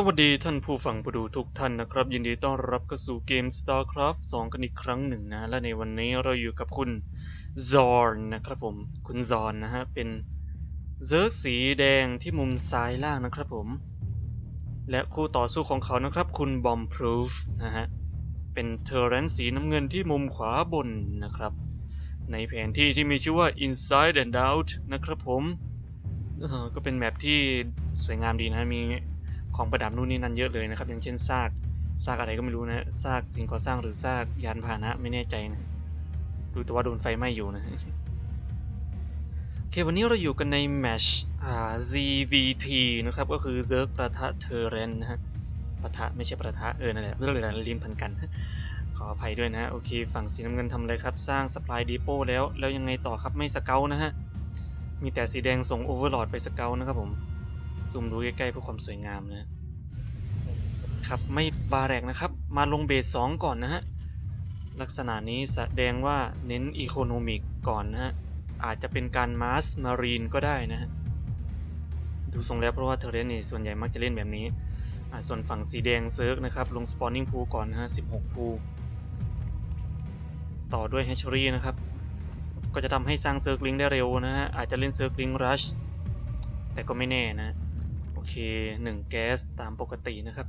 สวัสดีท่านผู้ฟังผู้ดูทุกท่านนะครับ ยินดีต้อนรับเข้าสู่เกม StarCraft 2 กันอีกครั้งหนึ่งนะ และในวันนี้เราอยู่กับคุณซอร์นนะครับผม คุณซอนนะฮะ เป็นเซิร์กสีแดงที่มุมซ้ายล่างนะครับผม และคู่ต่อสู้ของเขานะครับ คุณบอมพรูฟนะฮะ เป็นเทอร์เรนสีน้ำเงินที่มุมขวาบนนะครับ ในแผนที่ที่มีชื่อว่า Inside and Out นะครับผมก็เป็นแมปที่สวยงามดีนะมี ของประดับนู่นนี่นั่นเยอะเลยนะครับ อย่างเช่นซากซากอะไรก็ไม่รู้นะซากสิ่งก่อสร้างหรือซากยานพาหนะไม่แน่ใจนะดูแต่ว่าโดนไฟไหม้อยู่นะโอเควันนี้เราอยู่กันในแมชอ่า ZVT นะครับ ก็คือเซิร์กประทะเทอร์เรนนะฮะประทะไม่ใช่ประทะเออนั่นแหละเรื่องอะไรลิ้นพันกัน ขออภัยด้วยนะโอเค ฝั่งสีน้ำเงินทำอะไรครับ สร้างสปายดีโปแล้ว แล้วยังไงต่อครับไม่สเกลนะฮะมีแต่สีแดงส่งโอเวอร์ลอดไปสเกลนะครับผม ซูมดูใกล้ๆเพื่อความสวยงามนะครับไม่บาแรกนะครับ มาลงเบสสองก่อนนะฮะ ลักษณะนี้แสดงว่าเน้นอีโคโนมิกก่อนนะฮะ อาจจะเป็นการมาสมารีนก็ได้นะฮะ ดูทรงแล้วเพราะว่าเทเรนนี่ส่วนใหญ่มักจะเล่นแบบนี้ ส่วนฝั่งสีแดงเซิร์กนะครับ ลงสปอนนิ่งพูก่อนนะฮะ16พูต่อด้วยแฮชรีนะครับ ก็จะทำให้สร้างเซิร์กลิงได้เร็วนะฮะ อาจจะเล่นเซิร์กลิงรัชแต่ก็ไม่แน่นะ โอเค1แก๊สตามปกตินะครับ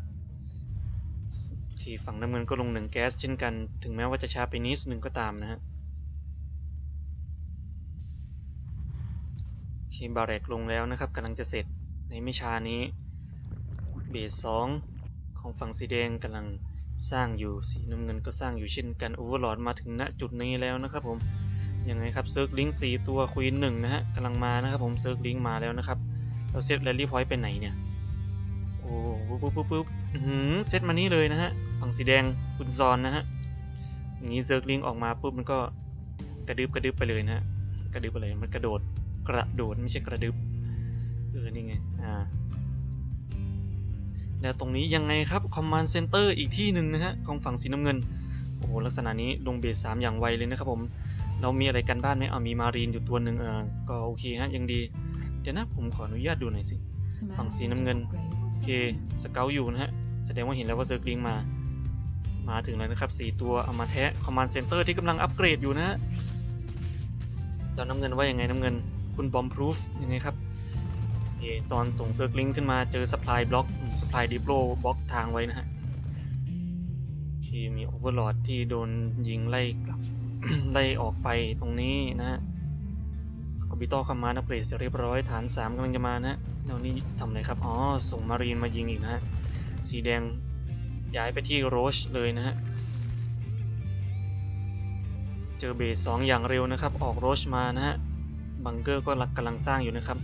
ที่ฝั่งน้ำเงินก็ลง1แก๊สเช่นกัน ถึงแม้ว่าจะช้าไปนิดนึงก็ตามนะฮะทีมบาเรกลงแล้วนะครับกำลังจะเสร็จในไม่ช้านี้เบสสองของฝั่งสีแดงกำลังสร้างอยู่สีน้ำเงินก็สร้างอยู่เช่นกันโอเวอร์ลอดมาถึงณจุดนี้แล้วนะครับผมยังไงครับเซิร์กลิงสี่ตัวควีนหนึ่งนะฮะกำลังมานะครับผมเซิร์กลิงมาแล้วนะครับ เราเซตแรลลี่พอยต์ไปไหนเนี่ย โอ้ปุ๊บปุ๊บปุ๊บปุ๊บหือเซตมานี่เลยนะฮะ ฝั่งสีแดงคุณซอนนะฮะ อย่างนี้เซิร์กลิงออกมาปุ๊บมันก็กระดึบกระดึบไปเลยนะฮะ กระดึบไปเลย มันกระโดด กระโดดไม่ใช่กระดึบเออนี่ไง อ่า แล้วตรงนี้ยังไงครับ Command Center อีกที่หนึ่งนะฮะ ของฝั่งสีน้ำเงิน โอ้โห ลักษณะนี้ลงเบสสามอย่างไวเลยนะครับผม เรามีอะไรกันบ้านไหมเอามีมารีนอยู่ตัวหนึ่งเออก็โอเคฮะ ยังดี เดี๋ยวนะผมขออนุญาตดูหน่อยสิ ฝั่งสีน้ำเงิน โอเค สเกลอยู่นะฮะ แสดงว่าเห็นแล้วว่าเซิร์กลิงมา มาถึงแล้วนะครับ 4 ตัวเอามาแทะ Command Center ที่กำลังอัปเกรดอยู่นะฮะแล้วน้ำเงินว่ายังไงน้ำเงิน คุณบอมพรูฟยังไงครับเอซอนส่งเซิร์กลิงขึ้นมาเจอ Supply Block Supply d i p l o บล็อกทางไว้นะฮะโอเคมี Overlord ที่โดนยิงไล่กลับ ไล่ออกไปตรงนี้นะฮะออ บิทอลคอมมานอัปเกรดเสร็จเรียบร้อยฐาน3กำลังจะมานะแล้วนี่ทำอะไรครับ อ๋อ ส่งมารีนมายิงอีกนะฮะ สีแดงย้ายไปที่โรชเลยนะฮะ เจอเบสสองอย่างเร็วนะครับ ออกโรชมานะฮะ บังเกอร์ก็กำลังสร้างอยู่นะครับ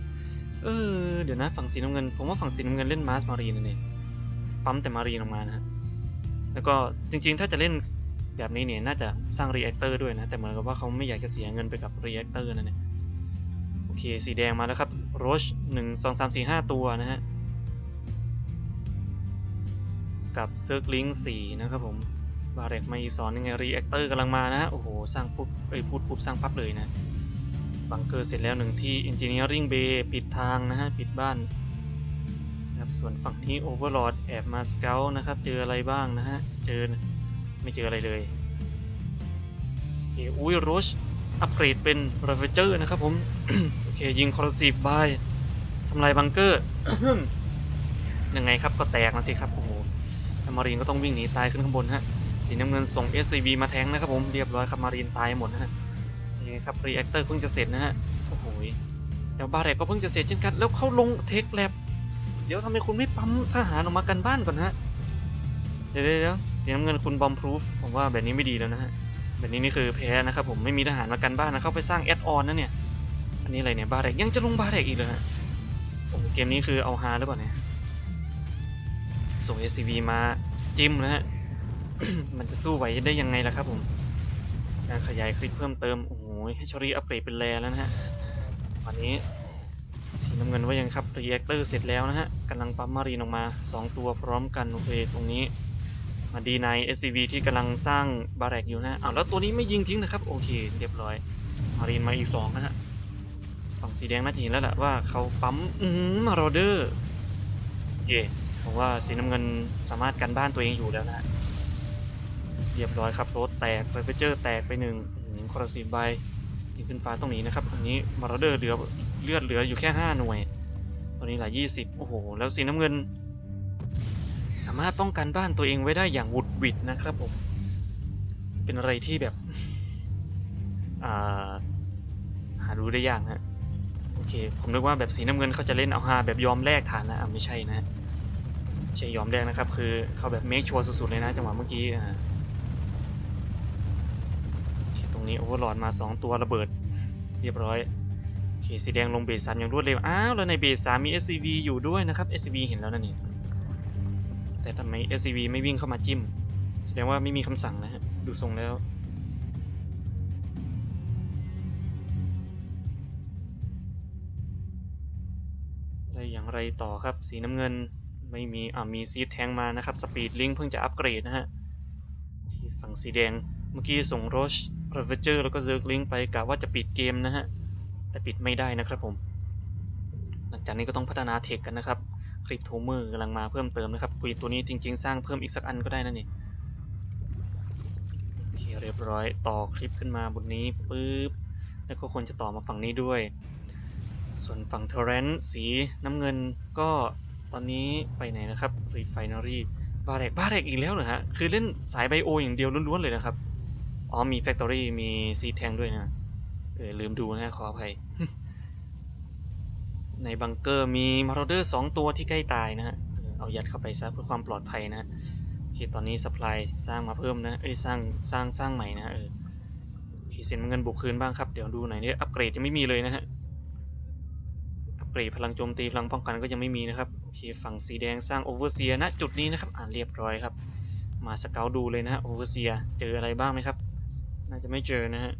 เออ เดี๋ยวนะ ฝั่งสีน้ำเงิน ผมว่าฝั่งสีน้ำเงินเล่นมาสมารีนนั่นเองปั๊มแต่มารีนออกมานะฮะ แล้วก็จริงๆ ถ้าจะเล่นแบบนี้เนี่ย น่าจะสร้างรีแอคเตอร์ด้วยนะ แต่เหมือนกับว่าเขาไม่อยากจะเสียเงินไปกับรีแอคเตอร์นั่นเอง เคสีแดงมาแล้วครับโรชหนึ่งสองสามสี่ห้าตัวนะฮะ กับเซิร์กลิงสี่นะครับผม บาเรกมาอีสอนยังไงรีแอคเตอร์กำลังมานะฮะ โอ้โห สร้างปุ๊บเอ้ยพูดปุ๊บสร้างปั๊บเลยนะบังเกอร์เสร็จแล้วหนึ่งที่ Engineering Bay ปิดทางนะฮะ ปิดบ้านนะครับส่วนฝั่งนี้ Overlord แอบมาสเกลนะครับ เจออะไรบ้างนะฮะ เจอไม่เจออะไรเลยโอเคอุ้ยโรชอัปเกรดเป็น r a v a g e r นะครับผม เคยิง corrosive by ทำลายบังเกอร์ยังไงครับก็แตกนะสิครับโอ้โหมารีนก็ต้องวิ่งหนีตายขึ้นข้างบนฮะสีน้ำเงินส่ง SCV มาแทงนะครับผมเรียบร้อยครับมารีนตายหมดนะฮะนี่ครับรีแอคเตอร์เพิ่งจะเสร็จนะฮะโอ้โหเดี๋ยวบาแรกก็เพิ่งจะเสร็จเช่นกัน แล้วเข้าลงเทคแลบเดี๋ยวทำไมคุณไม่ปั๊มทหารออกมากันบ้านก่อนฮะเดี๋ยวเดี๋ยวสีน้ำเงินคุณบอมพรูฟผมว่าแบบนี้ไม่ดีแล้วนะฮะแบบนี้นี่คือแพ้นะครับผมไม่มีทหารมากันบ้านนะเข้าไปสร้างแอดออนนะเนี่ย อันนี้อะไรเนี่ยบาแรกยังจะลงบาแรกอีกเลยฮะโอ้เกมนี้คือเอาฮาหรือเปล่าเนี่ยส่ง SCV มาจิ้มนะฮะ มันจะสู้ไหวได้ยังไงล่ะครับผม การขยายคลิปเพิ่มเติม โอ้โหให้ชอรี่อัปเกรดเป็นแรแล้วนะฮะวันนี้สีน้ำเงินว่ายังครับรีแอคเตอร์เสร็จแล้วนะฮะกำลังปั๊มมารีนออกมา 2 ตัวพร้อมกันโอเคตรงนี้ มาดีใน SCV ที่กำลังสร้างบาแรกอยู่นะอ้าวแล้วตัวนี้ไม่ยิงทิ้งนะครับ โอเค เรียบร้อย มารีนมาอีก 2 นะฮะ ฝั่งสีแดงน่าจะเห็นแล้วแหละว่าเขาปั๊ม อืมมารอเดอร์โอเคผมว่าสีน้ำเงินสามารถกันบ้านตัวเองอยู่แล้วนะเรียบร้อยครับรถแตกไฟเฟเจอร์แตกไปหนึ่งคอร์ซีใบยิงขึ้นฟ้าตรงนี้นะครับอันนี้มาราเดอร์เหลือเลือดเหลืออยู่แค่ 5 หน่วย ตอนนี้เหลือ20 โอ้โห แล้วสีน้ำเงิน สามารถป้องกันบ้านตัวเองไว้ได้อย่างหวุดหวิดนะครับผม เป็นอะไรที่แบบอ่าหาดูได้ยากนะ โอเค ผมนึกว่าแบบสีน้ำเงินเขาจะเล่นเอาฮาแบบยอมแลกฐานนะไม่ใช่นะใช่ยอมแลกนะครับ คือเขาแบบเมคชัวร์สุดๆเลยนะจังหวะเมื่อกี้อ่าตรงนี้โอเวอร์ลอดมา 2 ตัวระเบิด เรียบร้อยโอเคสีแดงลงเบสสามอย่างรวดเร็วอ้าวแล้วในเบสสามมี SCV อยู่ด้วยนะครับ SCV เห็นแล้วนะนี่แต่ทำไม SCV ไม่วิ่งเข้ามาจิ้ม แสดงว่าไม่มีคำสั่งนะฮะดูทรงแล้ว อย่างไรต่อครับ สีน้ำเงินไม่มีอ่ามีซีดแทงมานะครับ สปีดลิงเพิ่งจะอัปเกรดนะฮะ ที่ฝั่งสีแดง เมื่อกี้ส่งโรชพรเวเจอร์แล้วก็เซิร์กลิงไปกะว่าจะปิดเกมนะฮะ แต่ปิดไม่ได้นะครับผม หลังจากนี้ก็ต้องพัฒนาเทคกันนะครับ คลิปโทเมอร์กำลังมาเพิ่มเติมนะครับ คุยตัวนี้จริง ๆ สร้างเพิ่มอีกสักอันก็ได้นะนี่โอเคเรียบร้อยต่อคลิปขึ้นมาบนนี้ปุ๊บแล้วก็ควรจะต่อมาฝั่งนี้ด้วย ส่วนฝั่งเทเรนสีน้ำเงินก็ตอนนี้ไปไหนนะครับ Refinery บาเรกบาเรกอีกแล้วเหรอฮะ คือเล่นสายไบโออย่างเดียวล้วนๆเลยนะครับ อ๋อมี Factory มีซีแทงด้วยนะ เออลืมดูนะขออภัย ในบังเกอร์มีมาร์เดอร์สองตัวที่ใกล้ตายนะฮะ เออเอายัดเข้าไปซะเพื่อความปลอดภัยนะโอเคตอนนี้สป라이สร้างมาเพิ่มนะ เอ้ยสร้างสร้างสร้างใหม่นะเออโอเคเซ็นเงินบุกคืนบ้างครับ เดี๋ยวดูหน่อยเนี่ยอัปเกรดยังไม่มีเลยนะฮะ รดพลังโจมตีพลังป้องกันก็ยังไม่มีนะครับโอเคฝั่งสีแดงสร้างโอเวอร์เซียณจุดนี้นะครับอ่านเรียบร้อยครับ มาสเกลดูเลยนะฮะโอเวอร์เซียเจออะไรบ้างไหมครับ น่าจะไม่เจอนะฮะ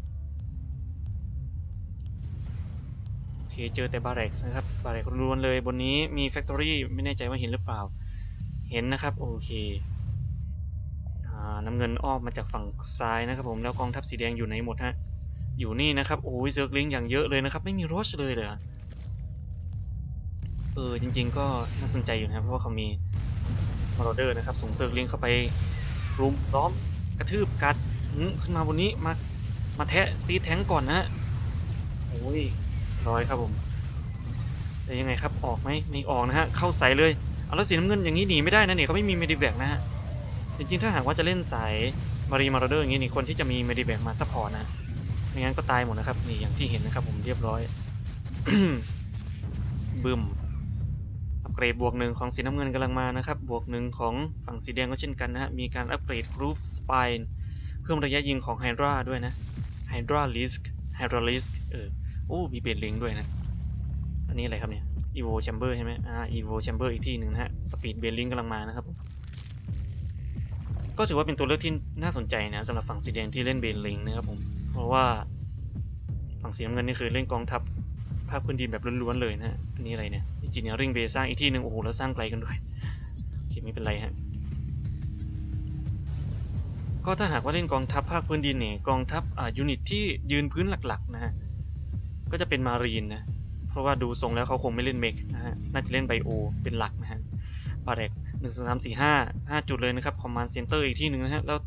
โอเคเจอแต่บาร์เร็กนะครับบาร์เร็กล้วนเลยบนนี้มีแฟคทอรี่ไม่แน่ใจว่าเห็นหรือเปล่า เห็นนะครับโอเคอ่าน้ำเงินอ้อมมาจากฝั่งซ้ายนะครับผมแล้วกองทัพสีแดงอยู่ไหนหมดฮะอยู่นี่นะครับโอ้ยเซิร์กลิงอย่างเยอะเลยนะครับ ไม่มีโรชเลยเหรอ เออจริง ๆ ก็น่าสนใจอยู่นะครับเพราะว่าเขามีมาร์เดอร์นะครับส่งเซิร์กลิงเข้าไปรุมล้อมกระทืบกัดขึ้นมาบนนี้มามาแทะซีแทงก่อนนะฮะโอ้ยร้อยครับผมแต่ยังไงครับออกไหมไม่ออกนะฮะเข้าใส่เลยเอาแล้วสีน้ำเงินอย่างนี้หนีไม่ได้นะเนี่ยเขาไม่มีเมดิแบกนะฮะจริงๆถ้าหากว่าจะเล่นสายมารีมาร์เดอร์อย่างนี้นี่คนที่จะมีเมดิแบกมาซัพพอร์ตนะไม่งั้นก็ตายหมดนะครับนี่อย่างที่เห็นนะครับผมเรียบร้อยบึม เกรดบวกหนึ่งของสีน้ำเงินกำลังมานะครับ บวกหนึ่งของฝั่งสีแดงก็เช่นกันนะฮะ มีการอัปเกรด Groove Spine เพิ่มระยะยิงของ Hydra ด้วยนะ Hydra Lisk Hydra Lisk เออโอ้มีเบนลิงด้วยนะ อันนี้อะไรครับเนี่ย Evo Chamber ใช่ไหมอ่า Evo Chamber อีกที่หนึ่งนะฮะ Speed b a n Link กำลังมานะครับผมก็ถือว่าเป็นตัวเลือกที่น่าสนใจนะสำหรับฝั่งสีแดงที่เล่นเบนลิงนะครับผม เพราะว่าฝั่งสีน้ำเงินนี่คือเล่นกองทัพ ภาคพื้นดินแบบล้วนๆเลยนะฮะอันนี้อะไรเนี่ย Engineering Bay สร้างอีกที่หนึ่งโอ้โหแล้วสร้างไกลกันด้วยโอเคไม่เป็นไรฮะก็ถ้าหากว่าเล่นกองทัพภาคพื้นดินเนี่ยกองทัพอ่ายูนิตที่ยืนพื้นหลักๆนะฮะก็จะเป็นมารีนนะเพราะว่าดูทรงแล้วเขาคงไม่เล่นเมกนะฮะน่าจะเล่นไบโอเป็นหลักนะฮะบาเรกหนึ่งสองสามสี่ห้าห้าจุดเลยนะครับคอมมานด์เซ็นเตอร์อีกที่หนึ่งนะฮะแล้ว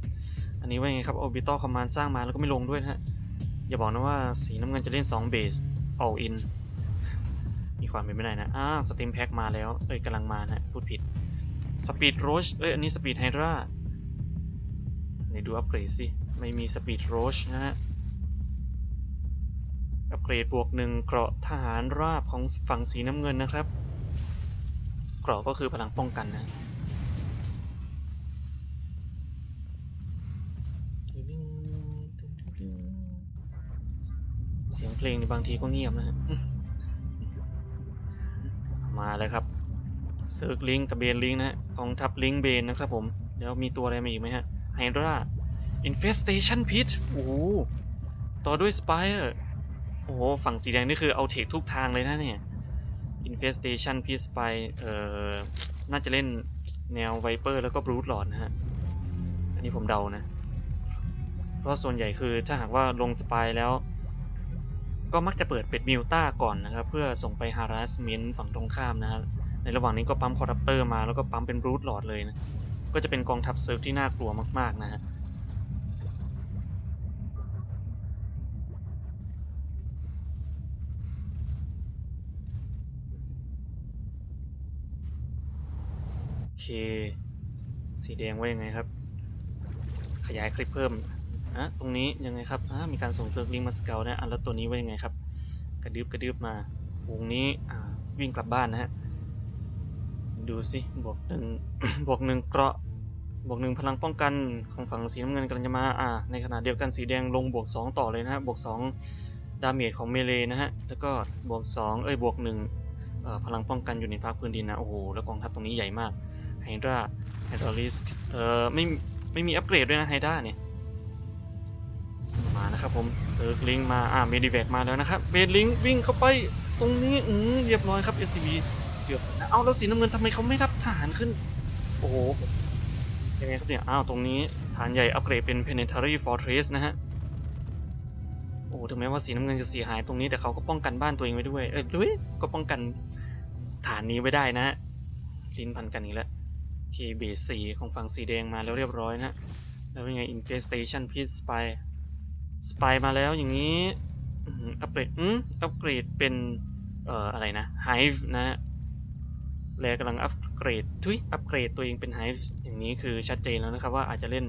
อันนี้ว่าไงครับ orbital command สร้างมาแล้วก็ไม่ลงด้วยนะฮะอย่าบอกนะว่าสีน้ำเงินจะเล่น 2 เบส all in มีความเป็นไปได้นะอ้าสต e มแพ็กมาแล้ว เอ้ยกำลังมานะพูดผิด สปีดโรช เอ้ย อันนี้สปีดไฮดราไหนดูอัปเกรดสิ ไม่มีสปีดโรชนะฮะ อัปเกรดบวกหนึ่งเกราะทหารราบของฝั่งสีน้ำเงินนะครับ เกราะก็คือพลังป้องกันนะ เพลงในบางทีก็เงียบนะฮะมาเลยครับเซิร์กลิงกับเบนลิงนะฮะกองทัพลิงเบนนะครับผมเดี๋ยวมีตัวอะไรมาอีกไหมฮะไฮดราอินเฟสเ t ชันพิชโอ้โหต่อด้วยสไปเออร์โอ้โห ฝั่งสีแดงนี่คือเอาเทคทุกทางเลยนะเนี่ย Infestation p i e c e ไปเอ่อ น่าจะเล่นแนวไวเปอร์แล้วก็บรูทหลอดนะฮะ อันนี้ผมเดานะ เพราะส่วนใหญ่คือถ้าหากว่าลงสไปายแล้ว ก็มักจะเปิดเป็ดมิวต้าก่อนนะครับ เพื่อส่งไป harassment ฝั่งตรงข้ามนะฮะในระหว่างนี้ก็ปั๊มคอร์รัปเตอร์มาแล้วก็ปั๊มเป็นรูทหลอดเลยนะก็จะเป็นกองทัพเซิร์ฟที่น่ากลัวมากๆนะฮะโอเค สีแดงว่ายังไงครับ ขยายคลิปเพิ่ม อะตรงนี้ยังไงครับอะมีการส่งเซิร์ฟลิงมาสเกลนะอะแล้วตัวนี้ว่ายังไงครับ กระดึบกระดึบมาฝูงนี้อ่าวิ่งกลับบ้านนะฮะดูสิบวกหนึ่งบวกหนึ่งเกราะบวกหนึ่งพลังป้องกันของฝั่งสีน้ำเงินกำลังจะมาอ่าในขณะเดียวกันสีแดงลงบวกสองต่อเลยนะฮะบวกสองดาเมจของเมเลนะฮะแล้วก็บวกสองเอ้ยบวกหนึ่งเอ่อพลังป้องกันอยู่ในภาคพื้นดินนะโอ้โหแล้วกองทัพตรงนี้ใหญ่มากไฮดราไฮดรอลิสเอ่อไม่ไม่มีอัปเกรดด้วยนะไฮดราเนี่ย มานะครับผมเซิร์กลิงมาอ่าเมดิแบกมาแล้วนะครับเบดลิงวิ่งเข้าไปตรงนี้อืมเรียบร้อยครับ SCB เกือบนะเอาแล้วสีน้ำเงินทำไมเขาไม่รับทหารขึ้น โอ้โหยังไงครับเนี่ยอ้าวตรงนี้ฐานใหญ่อัปเกรดเป็น Planetary Fortress นะฮะโอ้ถึงแม้ว่าสีน้ำเงินจะเสียหายตรงนี้แต่เขาก็ป้องกันบ้านตัวเองไว้ด้วยเอ้ยด้วยก็ป้องกันฐานนี้ไว้ได้นะฮะลิ้นพันกันอีกแล้วโอเคเบสสีของฝั่งสีแดงมาแล้วเรียบร้อยนะฮะแล้วเป็นไง Infestation Pit Spy สปายมาแล้วอย่างนี้อัปเกรดอืมอัปเกรดเป็นเอ่ออะไรนะ Hive นะฮะแลกำลังอัปเกรดทุยอัปเกรดตัวเองเป็น Hive อย่างนี้คือชัดเจนแล้วนะครับว่าอาจจะเล่น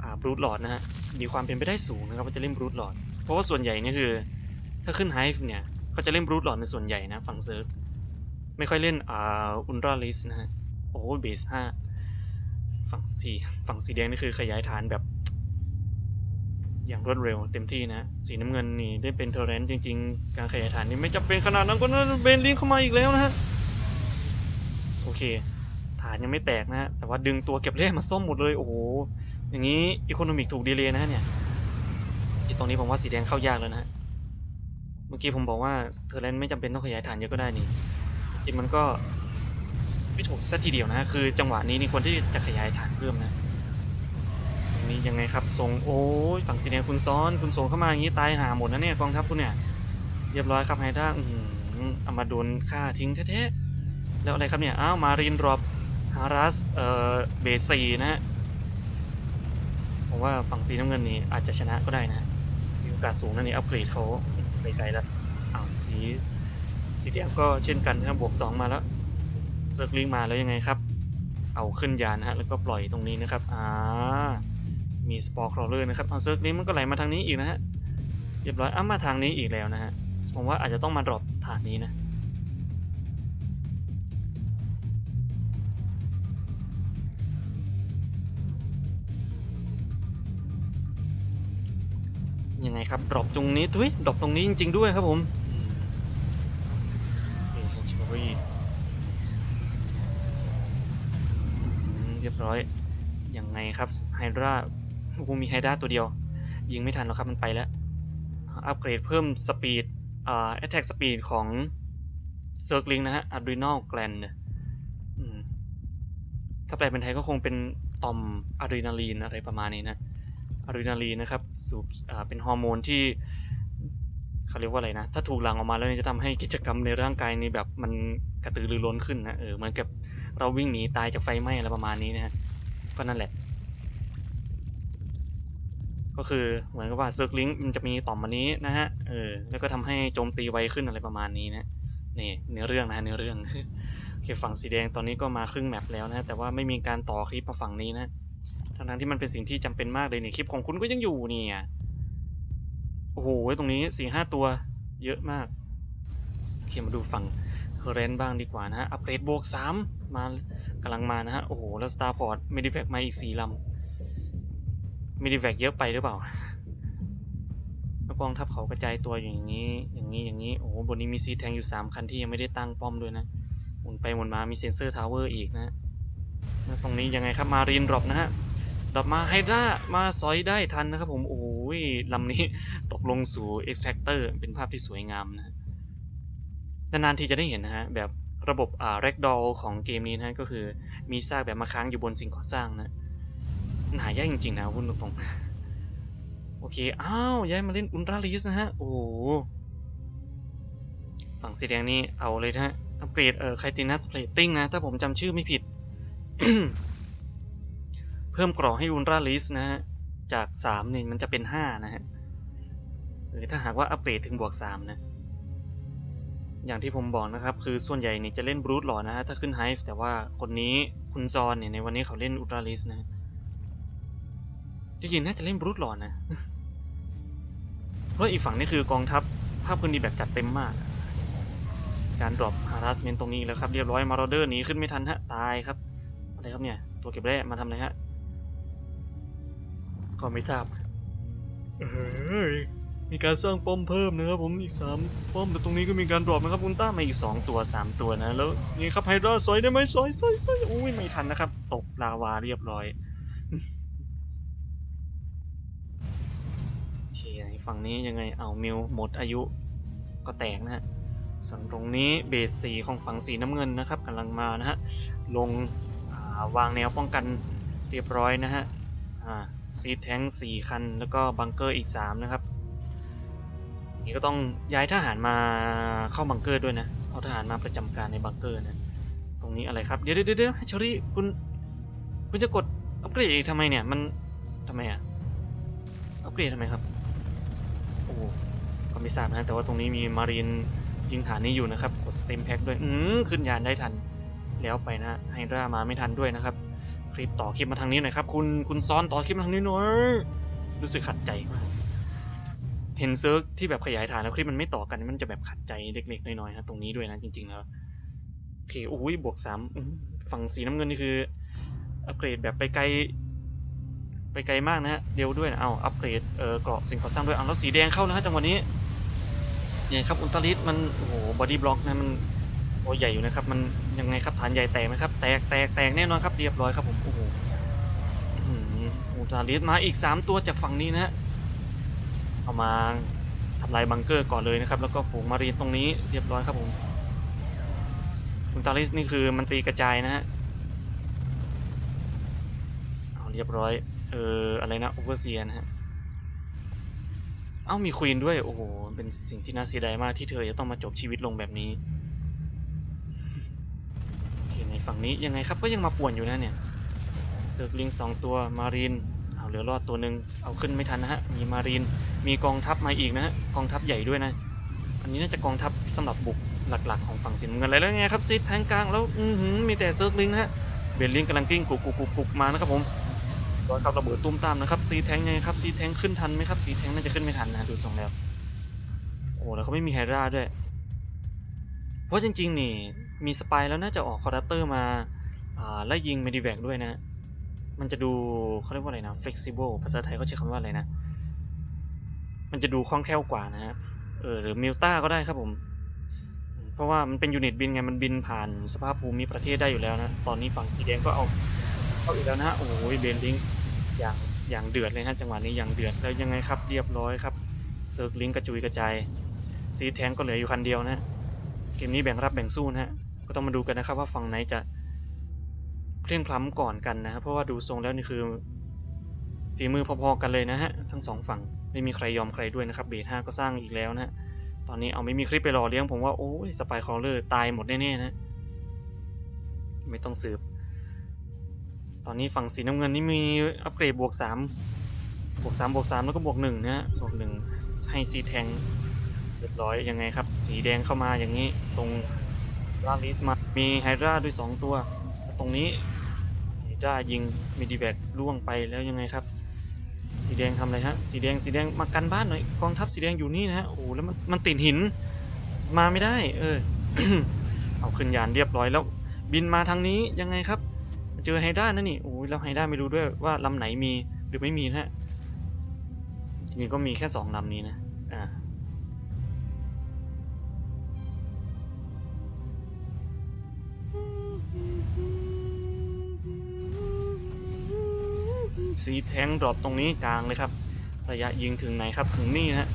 อ่าบรูดหลอดนะฮะมีความเป็นไปได้สูงนะครับว่าจะเล่นบรูดหลอดเพราะว่าส่วนใหญ่เนี่ยคือ ถ้าขึ้น Hive เนี่ยเขาจะเล่นบรูดหลอดเป็นส่วนใหญ่นะฝั่งเซิร์ฟไม่ค่อยเล่นอ่าอุลตราลิสนะฮะโอ้เบสห้าฝั่งสีฝั่งสีแดงนี่คือขยายฐานแบบ อย่างรวดเร็วเต็มที่นะ สีน้ำเงินนี่ได้เป็นเทอร์เรนต์จริงๆ การขยายฐานนี่ไม่จำเป็นขนาดนั้นก็นะเบนลิงเข้ามาอีกแล้วนะฮะโอเค ฐานยังไม่แตกนะฮะแต่ว่าดึงตัวเก็บเล่มาส้มหมดเลยโอ้โหอย่างนี้อีโคโนมิกถูกดีเลยนะเนี่ยที่ตรงนี้ผมว่าสีแดงเข้ายากแล้วนะฮะเมื่อกี้ผมบอกว่าเทอร์เรนต์ไม่จำเป็นต้องขยายฐานเยอะก็ได้นี่จริงมันก็ไม่ถูกซะทีเดียวนะคือจังหวะนี้นี่ควรที่จะขยายฐานเพิ่มนะ นี่ยังไงครับส่งโอ้ยฝั่งสีแดงคุณซ้อนคุณส่งเข้ามาอย่างนี้ตายหาหมดนะเนี่ยกองทัพคุณเนี่ยเรียบร้อยครับไฮด้าอือหือเอามาโดนฆ่าทิ้งแท้ๆแล้วอะไรครับเนี่ยอ้าวมารินรอปฮารัสเอ่อเบสซีนะฮะผมว่าฝั่งสีน้ำเงินนี่อาจจะชนะก็ได้นะมีโอกาสสูงนะนี่อัปเกรดเขาไปไกลแล้วอ้าวสีสีแดงก็เช่นกันนะบวกสองมาแล้วเซิร์ฟลิงมาแล้วยังไงครับ เอาขึ้นยานฮะแล้วก็ปล่อยตรงนี้นะครับอ่า มีสปอร์คลอเลอร์นะครับเอาเซิร์ฟนี้มันก็ไหลมาทางนี้อีกนะฮะเรียบร้อยอ้ามาทางนี้อีกแล้วนะฮะผมว่าอาจจะต้องมาดรอปฐานนี้นะยังไงครับดรอปตรงนี้ทุยดรอปตรงนี้จริง ๆ ด้วยครับผมอืมเฮ้ยเชอรี่อืมเรียบร้อยยังไงครับไฮดรา กูมีไฮดราตัวเดียว ยิงไม่ทันหรอกครับมันไปแล้ว อัปเกรดเพิ่มสปีดอ่าแอตแทกสปีดของเซิร์กลิงนะฮะอะดรีนอลแกลนถ้าแปลเป็นไทยก็คงเป็นต่อมอะดรีนาลีนอะไรประมาณนี้นะอะดรีนาลีนนะครับสูบอ่าเป็นฮอร์โมนที่เขาเรียกว่าอะไรนะ ถ้าถูกหลั่งออกมาแล้วนี่จะทำให้กิจกรรมในร่างกายนี่แบบมันกระตือรือร้นขึ้นนะเออเหมือนกับเราวิ่งหนีตายจากไฟไหม้อะไรประมาณนี้นะฮะก็นั่นแหละ ก็คือเหมือนกับว่าเซิร์กลิงมันจะมีต่อมอันนี้นะฮะเออแล้วก็ทำให้โจมตีไวขึ้นอะไรประมาณนี้นะนี่เนื้อเรื่องนะฮะเนื้อเรื่องโอเคฝั่งสีแดงตอนนี้ก็มาครึ่งแมปแล้วนะแต่ว่าไม่มีการต่อคลิปมาฝั่งนี้นะทั้งๆที่มันเป็นสิ่งที่จำเป็นมากเลยนี่คลิปของคุณก็ยังอยู่เนี่ยโอ้โหตรงนี้สี่ห้าตัวเยอะมากโอเคมาดูฝั่งเฮเรนบ้างดีกว่านะฮะอัปเกรดบวกสามมากำลังมานะฮะโอ้โหแล้วสตาร์พอร์ตเมดิแฟกมาอีกสี่ลำ มดิแฟกเยอะไปหรือเปล่าแล้วกองทัพเขากระจายตัวอยู่อย่างนี้ อย่างนี้ อย่างนี้ โอ้โห บนนี้มีซีแทงอยู่สามคันที่ยังไม่ได้ตั้งป้อมด้วยนะ หมุนไปหมุนมา มีเซนเซอร์ทาวเวอร์อีกนะแล้วตรงนี้ยังไงครับ มารีนดรอปนะฮะ ดรอปมาไฮดรามาซอยได้ทันนะครับผม โอ้ยลำนี้ตกลงสู่ extractor เป็นภาพที่สวยงามนะ นานๆทีจะได้เห็นนะฮะ แบบระบบอ่า ragdoll ของเกมนี้นะก็คือมีซากแบบมาค้างอยู่บนสิ่งก่อสร้างนะ หายากจริงๆนะพูดตรงๆ โอเค อ้าว ย้ายมาเล่นอุลตราลีสนะฮะ โอ้ฝั่งสีแดงนี่เอาเลยนะฮะ อัปเกรดเอ่อไคตินัสเพลตติ้งนะ ถ้าผมจำชื่อไม่ผิด เพิ่มกรอให้อุลตราลิสนะฮะ จาก3เนี่ยมันจะเป็น5นะฮะ หรือถ้าหากว่าอัปเกรดถึงบวก3นะ อย่างที่ผมบอกนะครับ คือส่วนใหญ่เนี่ยจะเล่นบรูทหล่อนะฮะ ถ้าขึ้นไฮฟ์แต่ว่าคนนี้คุณซอนเนี่ยในวันนี้เขาเล่นอุลตราลิสนะฮะ จริงๆน่าจะเล่นบรูทหลอนนะ เพราะอีกฝั่งนี่คือกองทัพภาพพื้นดีแบบจัดเต็มมาก การดรอปฮาร์สเมนตรงนี้แล้วครับ เรียบร้อยมาร์เดอร์หนีขึ้นไม่ทันฮะ ตายครับ อะไรครับเนี่ย ตัวเก็บแร่มาทำอะไรฮะ ก็ไม่ทราบเอ้ยมีการสร้างป้อมเพิ่มนะครับผมอีกสามป้อมแต่ตรงนี้ก็มีการดรอปนะครับอุลต้ามาอีกสองตัวสามตัวนะ แล้วนี่ครับไฮดราซอยได้ไหมซอยซอยซอยอุ้ยไม่ทันนะครับ ตกลาวาเรียบร้อย ฝั่งนี้ยังไงเอามิวหมดอายุก็แตกนะฮะส่วนตรงนี้เบสสีของฝั่งสีน้ำเงินนะครับกำลังมานะฮะลงาวางแนวป้องกันเรียบร้อยนะฮะซีแทงสี่คันแล้วก็บังเกอร์อีก 3 นะครับ นี่ก็ต้องย้ายทหารมาเข้าบังเกอร์ด้วยนะ เอาทหารมาประจำการในบังเกอร์นะ ตรงนี้อะไรครับ เดี๋ยวเดี๋ยวเดี๋ยวให้เชอรี่คุณ คุณจะกดอัปเกรดอีกทำไมเนี่ย มันทำไมอะอัปเกรดทำไมครับ อ้ก็ไม่ทราบนะแต่ว่าตรงนี้มีมารีนยิงฐานนี้อยู่นะครับ กดสเต็มแพ็กด้วย อืมขึ้นยานได้ทัน แล้วไปนะไฮดรามาไม่ทันด้วยนะครับ คลิปต่อคลิปมาทางนี้หน่อยครับ คุณคุณซ้อนต่อคลิปมาทางนี้หน่อยรู้สึกขัดใจมากเห็นเซิร์ฟที่แบบขยายฐานแล้วคลิปมันไม่ต่อกันมันจะแบบขัดใจเล็กๆน้อยๆนะตรงนี้ด้วยนะจริง ๆ แล้วโอเคโอ้ยบวกสามฝั่งสีน้ำเงินนี่คืออัปเกรดแบบไปไกล ไปไกลมากนะฮะเร็วด้วยนะเอาอัปเกรดเอ่อเกราะสิ่งก่อสร้างด้วยเอาแล้วสีแดงเข้าแล้วฮะจังหวะนี้เนี่ยครับอุลตราลิสมันโอ้โหบอดี้บล็อกนะมันตัวใหญ่อยู่นะครับ มันยังไงครับฐานใหญ่แตกไหมครับแตกแตกแตกแน่นอนครับเรียบร้อยครับผมโอ้โหอืมอุลตราลิสมาอีก 3 ตัวจากฝั่งนี้นะฮะเอามาทำลายบังเกอร์ก่อนเลยนะครับ แล้วก็ฝูงมารีนตรงนี้เรียบร้อยครับผมอุลตราลิสนี่คือมันตีกระจายนะฮะ เรียบร้อย เออ อะไรนะโอเวอร์เซียนะฮะ เอ้ามีควีนด้วย โอ้โห เป็นสิ่งที่น่าเสียดายมากที่เธอจะต้องมาจบชีวิตลงแบบนี้โอเคในฝั่งนี้ยังไงครับก็ยังมาป่วนอยู่นะเนี่ยเซิร์ฟลิงสองตัวมารีนเอาเหลือรอดตัวหนึ่งเอาขึ้นไม่ทันนะฮะ มีมารีน มีกองทัพมาอีกนะฮะ กองทัพใหญ่ด้วยนะ อันนี้น่าจะกองทัพสำหรับบุกหลักๆ ของฝั่งสีน้ำเงินอะไรแล้วไงครับซีดแทงกลางแล้ว อือหือมีแต่เซิร์ฟลิงนะฮะ เบลลิงกำลังกิ้งกุกกุกกุกมานะครับผม ร้อยครับระเบิดตุ้มตามนะครับซีแทงไงครับซีแทงขึ้นทันไหมครับซีแทงน่าจะขึ้นไม่ทันนะดูทรงแล้วโอ้แล้วเขาไม่มีไฮราด้วย เพราะจริง ๆ นี่มีสปายแล้วน่าจะออกคอร์รัปเตอร์มาไล่ยิงเมดิแวกด้วยนะ มันจะดูเขาเรียกว่าอะไรนะ flexible ภาษาไทยเขาใช้คำว่าอะไรนะ มันจะดูคล่องแคล่วกว่านะฮะเออหรือมิลต้าก็ได้ครับผม เพราะว่ามันเป็นยูนิตบินไงมันบินผ่านสภาพภูมิประเทศได้อยู่แล้วนะ ตอนนี้ฝั่งสีแดงก็เอาเอาอีกแล้วนะฮะโอ้โหเบนลิง อย่างอย่างเดือดเลยฮะจังหวะนี้อย่างเดือดแล้วยังไงครับเรียบร้อยครับเซิร์ฟลิงกระจุยกระจายซีแทงก็เหลืออยู่คันเดียวนะฮะเกมนี้แบ่งรับแบ่งสู้นะฮะก็ต้องมาดูกันนะครับว่าฝั่งไหนจะเพลียงพล้ำก่อนกันนะฮะเพราะว่าดูทรงแล้วนี่คือฝีมือพอๆกันเลยนะฮะทั้งสองฝั่งไม่มีใครยอมใครด้วยนะครับเบทห้าก็สร้างอีกแล้วนะฮะตอนนี้เอาไม่มีคลิปไปรอเลี้ยงผมว่าโอ้ยสปายคอร์เลอร์ตายหมดแน่ๆนะ ไม่ต้องสืบ ตอนนี้ฝั่งสีน้ำเงินนี่มีอัปเกรดบวก3บวก3บวก3แล้วก็บวก1นะฮะบวก1ให้ซีแทงเรียบร้อยยังไงครับ สีแดงเข้ามาอย่างนี้ทรงลาลิสมา มีไฮดราด้วย 2 ตัว ตรงนี้ไฮดรายิงมิดิแบกล่วงไปแล้วยังไงครับ สีแดงทำอะไรฮะ สีแดงสีแดงมากันบ้านหน่อยกองทัพสีแดงอยู่นี่นะฮะโอ้แล้วมันมันติดหินมาไม่ได้ เออเอาขึ้นยานเรียบร้อยแล้ว บินมาทางนี้ยังไงครับ เจอไฮด้านั่นนี่โอ้ยแล้วไฮด้าไม่รู้ด้วยว่าลำไหนมีหรือไม่มีนะฮะจริงๆก็มีแค่สองลำนี้นะอ่าสีแทงดรอปตรงนี้กลางเลยครับ ระยะยิงถึงไหนครับถึงนี่นะฮะ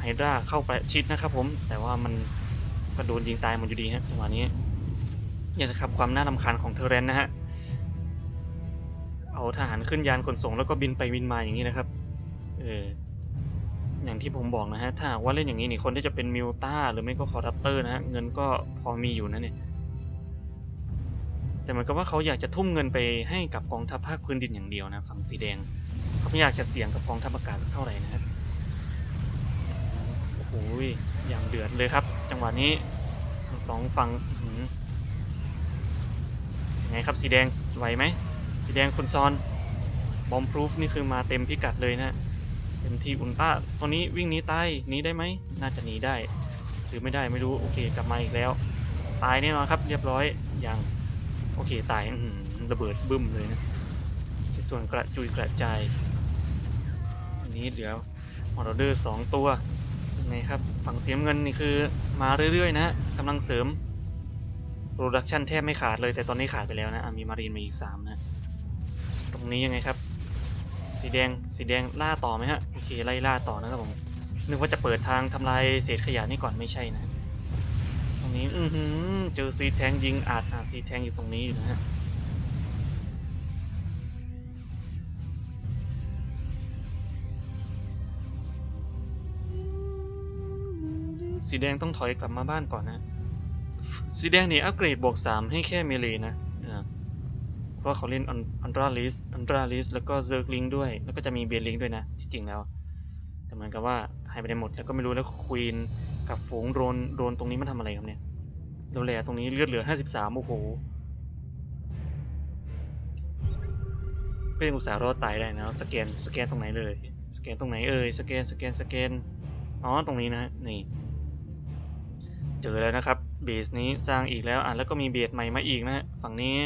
ไฮดราเข้าประชิดนะครับผม แต่ว่ามันก็โดนยิงตายหมดอยู่ดีฮะจังหวะนี้เนี่ยนะครับความน่ารำคาญของเทอร์เรนนะฮะ เอาทหารขึ้นยานขนส่งแล้วก็บินไปบินมาอย่างนี้นะครับ เออ อย่างที่ผมบอกนะฮะ ถ้าหากว่าเล่นอย่างนี้นี่คนที่จะเป็นมิวต้าหรือไม่ก็คอร์รัปเตอร์นะฮะ เงินก็พอมีอยู่นะเนี่ย แต่เหมือนกับว่าเขาอยากจะทุ่มเงินไปให้กับกองทัพภาคพื้นดินอย่างเดียวนะ ฝั่งสีแดง เขาไม่อยากจะเสี่ยงกับกองทัพอากาศสักเท่าไหร่นะครับโอ้โหอย่างเดือดเลยครับ จังหวะนี้ทั้งสองฝั่งยังไงครับสีแดงไหวไหม สีแดงคนซอนบอมพรูฟนี่คือมาเต็มพิกัดเลยนะเต็มที่อุลตร้าตอนนี้วิ่งหนีตายหนีได้ไหมน่าจะหนีได้ หรือไม่ได้ไม่รู้โอเคกลับมาอีกแล้ว ตายแน่นอนครับเรียบร้อยอย่างโอเคตายระเบิดบึ้มเลยนะที่ส่วนกระจุยกระจายอันนี้เหลือมอร์เดอร์สองตัวยังไงครับฝั่งเสียมเงินนี่คือมาเรื่อยๆนะฮะกำลังเสริมโปรดักชันแทบไม่ขาดเลยแต่ตอนนี้ขาดไปแล้วนะอะมีมารีนมาอีกสามนะ ตรงนี้ยังไงครับ สีแดงสีแดงล่าต่อไหมฮะโอเคไล่ล่าต่อนะครับผมนึกว่าจะเปิดทางทำลายเศษขยะนี่ก่อนไม่ใช่นะ ตรงนี้อือหือเจอซีแทงยิงอาจอาซีแทงอยู่ตรงนี้อยู่นะฮะสีแดงต้องถอยกลับมาบ้านก่อนนะ สีแดงนี่อัปเกรดบวก 3 ให้แค่เมเลนะ เพราะเขาเล่นอันตราลิสอันตราลิสแล้วก็เซิร์กลิงด้วย แล้วก็จะมีเบลลิงด้วยนะ ที่จริงแล้ว แต่เหมือนกับว่าหายไปไหนหมด แล้วก็ไม่รู้แล้วควีนกับฝูงโดรนโดรนตรงนี้มันทำอะไรครับเนี่ยดูแลตรงนี้เลือดเหลือ 53 โอ้โหก็ยังอุตส่าห์รอดตายได้นะสแกนสแกนตรงไหนเลย สแกนตรงไหนเอ่ยสแกนสแกนสแกนอ๋อตรงนี้นะนี่เจอแล้วนะครับเบสนี้สร้างอีกแล้วอะแล้วก็มีเบสใหม่มาอีกนะฝั่งนี้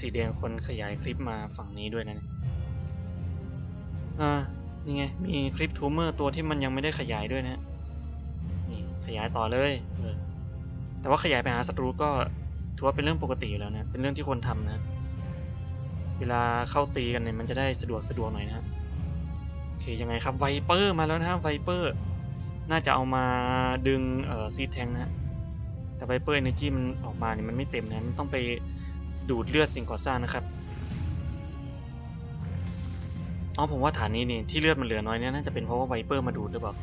สีแดงคนขยายคลิปมาฝั่งนี้ด้วยนะนี่ยอ่านี่ไง มีคลิปทูเมอร์ตัวที่มันยังไม่ได้ขยายด้วยนะนี่ขยายต่อเลยเออแต่ว่าขยายไปหาศัตรูก็ถือว่าเป็นเรื่องปกติอยู่แล้วนะ เป็นเรื่องที่คนทำนะ เวลาเข้าตีกันเนี่ยมันจะได้สะดวกสะดวกหน่อยนะโอเคยังไงครับไวเปอร์มาแล้วนะไวเปอร์น่าจะเอามาดึงเอ่อซีแทงนะแต่ไวเปอร์เอเนจีมันออกมาเนี่ยมันไม่เต็มนะมันต้องไป ดูดเลือดสิ่งก่อสร้างนะครับอ๋อผมว่าฐานนี้นี่ที่เลือดมันเหลือน้อยเนี่ยน่าจะเป็นเพราะว่าไวเปอร์มาดูดหรือเปล่า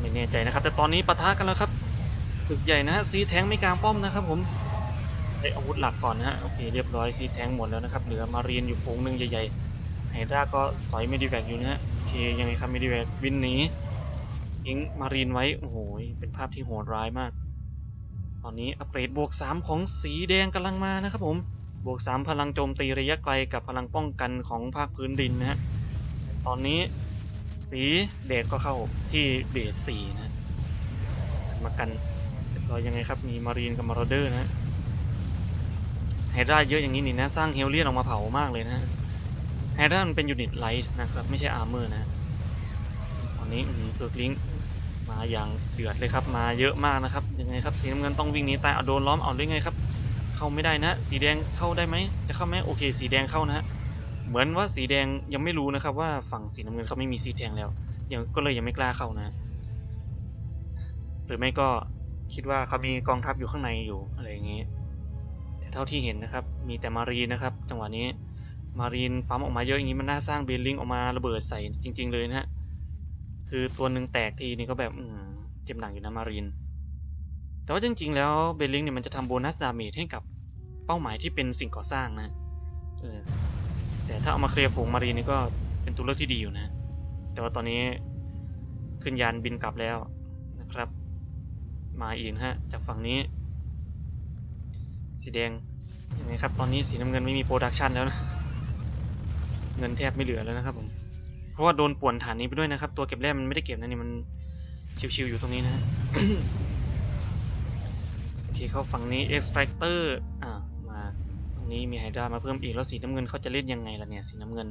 ไม่แน่ใจนะครับ แต่ตอนนี้ปะทะกันแล้วครับศึกใหญ่นะฮะซีแทงไม่กลางป้อมนะครับ ผมใช้อาวุธหลักก่อนนะฮะโอเคเรียบร้อยซีแทงหมดแล้วนะครับเหลือมาเรียนอยู่ฝูงหนึ่งใหญ่ๆไฮดราก็สอยเมดิแวกอยู่นะฮะโอเคยังไงครับเมดิแวกวินหนียิงมารีนไว้โอ้โหเป็นภาพที่โหดร้ายมาก อนนี้อัปเกรดบวก 3 ของสีแดงกำลังมานะครับผม บวก 3 พลังโจมตีระยะไกลกับพลังป้องกันของภาคพื้นดินนะฮะ ตอนนี้สีแดงก็เข้าที่เบส4นะ มากันเรียบร้อยยังไงครับ มีมารีนกับมารอเดอร์นะไฮดราเยอะอย่างนี้นี่นะ สร้างเฮลเลียนออกมาเผามากเลยนะไฮดรามันเป็นยูนิตไลท์นะครับ ไม่ใช่อาร์เมอร์นะ ตอนนี้เซิร์ลิง มาอย่างเดือดเลยครับ มาเยอะมากนะครับ ยังไงครับ สีน้ำเงินต้องวิ่งหนีตายเอาโดนล้อมเอาได้ไงครับ เข้าไม่ได้นะ สีแดงเข้าได้ไหม จะเข้าไหมโอเค สีแดงเข้านะฮะ เหมือนว่าสีแดงยังไม่รู้นะครับ ว่าฝั่งสีน้ำเงินเขาไม่มีซีแทงแล้วยังก็เลยยังไม่กล้าเข้านะ หรือไม่ก็คิดว่าเขามีกองทัพอยู่ข้างในอยู่อะไรอย่างนี้ แต่เท่าที่เห็นนะครับ มีแต่มารีนนะครับ จังหวะนี้ มารีนปั๊มออกมาเยอะอย่างนี้มันน่าสร้างเบลลิงออกมาระเบิดใส่จริง ๆ เลยนะฮะ คือตัวหนึ่งแตกทีนี่ก็แบบอืเจ็บหนักอยู่นะมารีนแต่ว่าจริง ๆ แล้วเบลลิงเนี่ยมันจะทำโบนัสดาเมจให้กับเป้าหมายที่เป็นสิ่งก่อสร้างนะเออแต่ถ้าเอามาเคลียร์ฝูงมารีนนี่ก็เป็นตัวเลือกที่ดีอยู่นะ แต่ว่าตอนนี้ขึ้นยานบินกลับแล้วนะครับ มาอีกนฮะจากฝั่งนี้ สีแดงยังไงครับ ตอนนี้สีน้ำเงินไม่มีโปรดักชันแล้วนะ เงินแทบไม่เหลือแล้วนะครับผม เพราะว่าโดนป่วนฐานนี้ไปด้วยนะครับ ตัวเก็บแร่มันไม่ได้เก็บนะนี่มันชิวๆอยู่ตรงนี้นะโอเคเข้าฝั่งนี้ extractor อ่ามาตรงนี้มีไฮดรามาเพิ่มอีกแล้วสีน้ำเงินเขาจะเล่นยังไงล่ะเนี่ยสีน้ำเงิน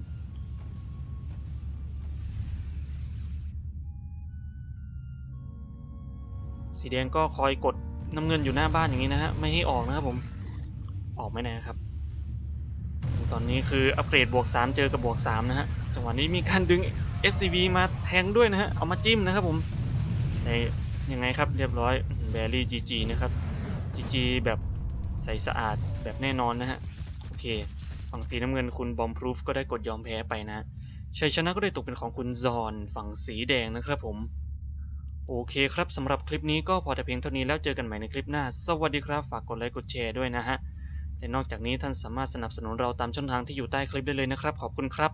สีแดงก็คอยกดน้ำเงินอยู่หน้าบ้านอย่างนี้นะฮะไม่ให้ออกนะครับผมออกไม่ได้นะครับ ตอนนี้คืออัปเกรดบวก 3 เจอกับบวก 3 นะฮะ จังหวะนี้มีการดึง SCV มาแทงด้วยนะฮะ เอามาจิ้มนะครับผมในยังไงครับเรียบร้อยแบรี่จีจีนะครับจีจีแบบใสสะอาดแบบแน่นอนนะฮะ โอเค ฝั่งสีน้ำเงินคุณบอมพรูฟก็ได้กดยอมแพ้ไปนะชัยชนะก็ได้ตกเป็นของคุณซอนฝั่งสีแดงนะครับผม โอเคครับสำหรับคลิปนี้ก็พอแต่เพียงเท่านี้แล้วเจอกันใหม่ในคลิปหน้า สวัสดีครับ ฝากกดไลค์กดแชร์ด้วยนะฮะ และนอกจากนี้ท่านสามารถสนับสนุนเราตามช่องทางที่อยู่ใต้คลิปได้เลยนะครับ ขอบคุณครับ